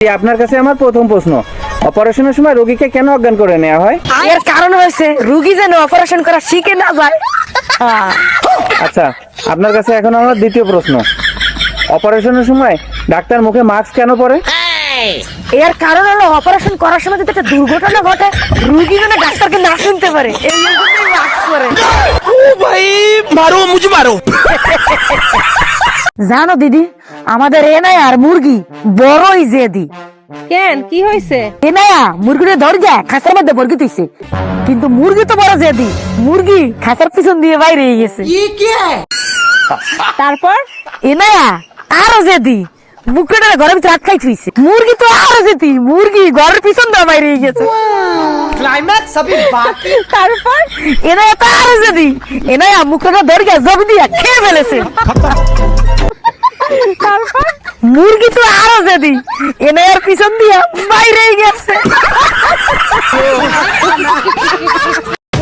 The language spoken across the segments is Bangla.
আপনার কাছে আমার প্রথম প্রশ্ন। অপারেশনের সময় রোগীকে কেন অজ্ঞান করে নেওয়া হয়? এর কারণ হয়েছে রোগী যেন অপারেশন করা শিখে না যায়। আচ্ছা আপনার কাছে এখন আমার দ্বিতীয় প্রশ্ন। অপারেশনের সময় ডাক্তার মুখে মাস্ক কেন পরে? এর কারণ হলো অপারেশন করার সময় যদি একটা দুর্ঘটনা ঘটে রোগী যেন ডাক্তারকে না শুনতে পারে। এই জন্যই মাস্ক পরে। ও ভাই মারো মুঝে মারো। জানো দিদি আমাদের এনায় আর মুরগি বড়ই জেদি। কেন? কি হয়েছে? এনায়া মুরগিটা দরজা খাসার মধ্যে বর্গি তুইছে কিন্তু মুরগি তো বড় জেদি মুরগি পিছন দিয়ে বাইরে গেছে। তারপর? এনায়া আরও জেদি ভিতরে আটকাই থুইছে। মুরগি তো আরও জেদি মুরগি ঘরের পিছন দিয়ে বাইরে গেছে। ক্লাইম্যাক্স সবই বাকি। তারপর? এনায়া তো আরও জেদি এনায়া মুখটা দরজা জব দিয়া খেয়ে ফেলেছে। তারপর মুরগি তো আরও জেদি। এনায়ার পিছন দিয়ে বাইরে গেছে।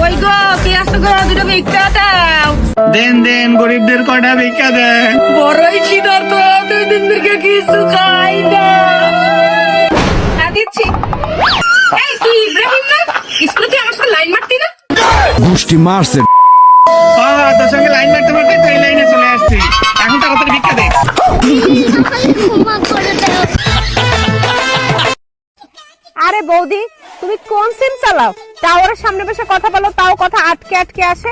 ওই গো কি আসতো গো? দুটো ভিক্ষা দাও। দেন দেন গরিবদের কটা ভিক্ষা দেন। বড়ই খিদার তো দুই দিন থেকে কিছু খাই না। হ্যাঁ দিচ্ছি। এই তুই ইব্রাহিম না? স্কুলে তুই আমার সাথে লাইন মারতি না? গোষ্ঠী মারছে। তোর সঙ্গে লাইন মারতে মারতে তো এই লাইনে চলে আসছি। এখন তাড়াতাড়ি ভিক্ষা দে। আরে বৌদি তুমি কোন সিম চালাও? টাওয়ারের সামনে বসে কথা বলো তাও কথা আটকে আটকে আসে।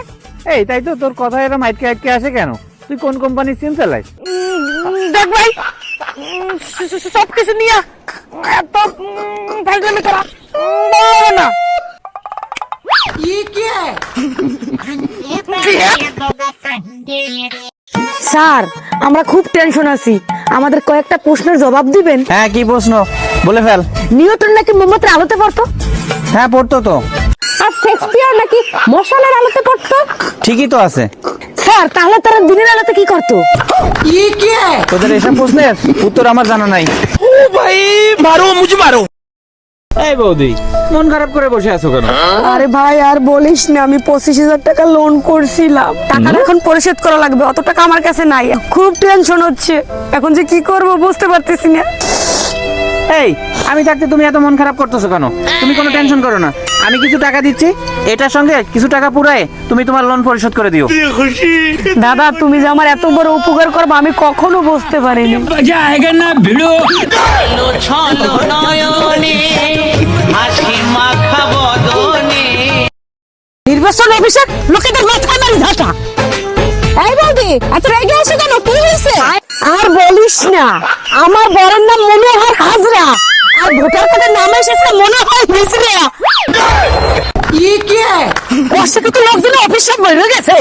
এই তাই তো তোর কথা এরকম আটকে আটকে আসে কেন? তুই কোন কোম্পানির সিম চালাইস উম, দেখ ভাই উম, স- স- নিয়ে এত ফাইজলামি করা উম, ভালো লাগে না স্যার আমরা খুব টেনশন আছি। আমাদের কয়েকটা প্রশ্নের জবাব দিবেন? হ্যাঁ কি প্রশ্ন? বলে ফেল। নিউটন নাকি মোমবাতির আলোতে পড়তো? হ্যাঁ পড়তো তো। আর শেক্সপিয়ার নাকি মশালের আলোতে পড়তো? ঠিকই তো আছে। স্যার তাহলে তারা দিনের আলোতে কি করতো? ইয়ে তোদের এসব প্রশ্নের উত্তর আমার জানা নাই। ও ভাই মারো মুজ মারো। এই বৌদি মন খারাপ করে বসে আছো কেন? আরে ভাই আর বলিস না আমি পঁচিশ হাজার টাকা লোন করছিলাম। টাকাটা এখন পরিশোধ করা লাগবে অত টাকা আমার কাছে নাই। খুব টেনশন হচ্ছে। এখন যে কি করব বুঝতে পারতেছি না। এই আমি থাকতে তুমি এত মন খারাপ করতেছো কেন? তুমি কোনো টেনশন করো না। আমি কিছু টাকা দিচ্ছি এটার সঙ্গে কিছু টাকা পুরায় তুমি তোমার লোন পরিশোধ করে দিও। দাদা তুমি যে আমার এত বড় উপকার করবে আমি কখনো বুঝতে পারিনি। না भिड़ो নির্বাচন অফিসে লোকেদের মাথায় মারি ঝাঁটা এই বৌদি এত রেগে আছে কেন? কি হয়েছে? আর বলিস না আমার বরের নাম মনোহর হাজরা। আর ভোটার কার্ডের নাম এসেছে মনে হয় কি? ওর সাথে তো লোকজন অফিসে বেড়ে গেছে।